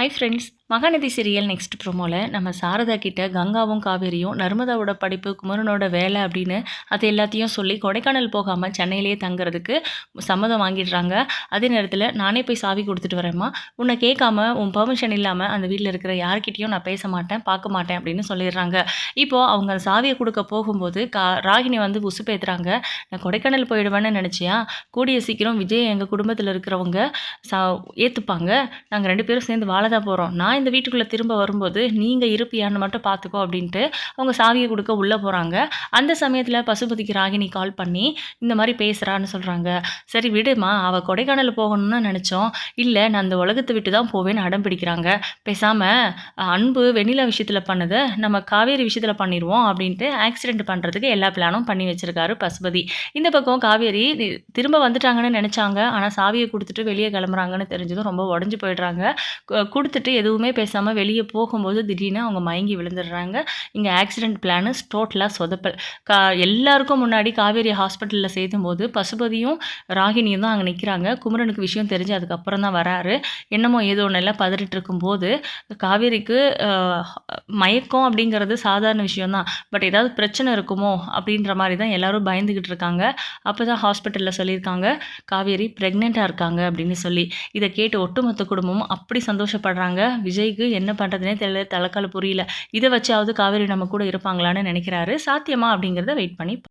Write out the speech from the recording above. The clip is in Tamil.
Hi friends. Mahanadi serial next ப்ரோமோவில் நம்ம சாரதா கிட்ட கங்காவும் காவேரியும் நர்மதாவோட படிப்பு குமரனோட வேலை அப்படின்னு அது எல்லாத்தையும் சொல்லி கொடைக்கானல் போகாமல் சென்னையிலேயே தங்குறதுக்கு சம்மதம் வாங்கிடுறாங்க. அதே நேரத்தில் நானே போய் சாவி கொடுத்துட்டு வரேம்மா. உன்னை கேட்காம உன் பர்மிஷன் இல்லாமல் அந்த வீட்டில் இருக்கிற யார்கிட்டையும் நான் பேச மாட்டேன் பார்க்க மாட்டேன் அப்படின்னு சொல்லிடுறாங்க. இப்போது அவங்க சாவியை கொடுக்க போகும்போது கா ராகினி வந்து உசுப்பேத்துறாங்க. நான் கொடைக்கானல் போயிடுவேன்னு நினச்சியா? கூடிய சீக்கிரம் விஜய் எங்கள் குடும்பத்தில் இருக்கிறவங்க சா ஏற்றுப்பாங்க நாங்கள் ரெண்டு பேரும் சேர்ந்து வாழ தான் போகிறோம் நான் இந்த வீட்டுக்குள்ளே திரும்ப வரும்போது நீங்கள் இருப்பியான்னு மட்டும் பார்த்துக்கோ அப்படின்ட்டு அவங்க சாவியை கொடுக்க உள்ளே போகிறாங்க அந்த சமயத்தில் பசுபதிக்கு ராகினி கால் பண்ணி இந்த மாதிரி பேசுகிறான்னு சொல்கிறாங்க சரி விடுமா அவள் கொடைக்கானல் போகணும்னு நினச்சோம். இல்லை நான் அந்த உலகத்தை விட்டு தான் போவேன்னு அடம் பிடிக்கிறாங்க. பேசாமல் அன்பு வெண்ணிலா விஷயத்தில் பண்ணதை நம்ம காவேரி விஷயத்தில் பண்ணிடுவோம் அப்படின்ட்டு ஆக்சிடென்ட் பண்ணுறதுக்கு எல்லா பிளானும் பண்ணி வச்சுருக்காரு பசுபதி. இந்த பக்கம் காவேரி திரும்ப வந்துட்டாங்கன்னு நினச்சாங்க. ஆனால் சாவியை கொடுத்துட்டு வெளியே கிளம்புறாங்கன்னு தெரிஞ்சதும் ரொம்ப உடஞ்சி போயிடுறாங்க. கொடுத்துட்டு எதுவுமே பேசாமல் வெளியே போகும்போது திடீர்னு அவங்க மயங்கி விழுந்துடுறாங்க. இங்கே ஆக்சிடென்ட் பிளானு டோட்டலாக சொதப்பல். கா எல்லாருக்கும் முன்னாடி காவேரி ஹாஸ்பிட்டலில் சேர்த்தும் போது பசுபதியும் ராகினியும் தான் அங்கே நிற்கிறாங்க குமரனுக்கு விஷயம் தெரிஞ்சு அதுக்கப்புறம் தான் வராரு. என்னமோ ஏதோ ஒன்றெல்லாம் பதறிட்டு இருக்கும்போது காவேரிக்கு மயக்கம் அப்படிங்கிறது சாதாரண விஷயம்தான் பட் ஏதாவது பிரச்சனை இருக்குமோ அப்படின்ற மாதிரி தான் எல்லோரும் பயந்துக்கிட்டு இருக்காங்க. அப்போ தான் ஹாஸ்பிட்டலில் சொல்லியிருக்காங்க காவேரி ப்ரெக்னெண்ட்டாக இருக்காங்க அப்படின்னு சொல்லி. இதை கேட்டு ஒட்டுமொத்த குடும்பமும் அப்படி சந்தோஷப்படுறாங்க. விஜய் விஜய்க்கு என்ன பண்ணுறதுனே தெரியல தலைக்கால் புரியல. இதை வச்சாவது காவேரி நம்ம கூட இருப்பாங்களான்னு நினைக்கிறாரு. சாத்தியமா அப்படிங்கிறத வெயிட் பண்ணி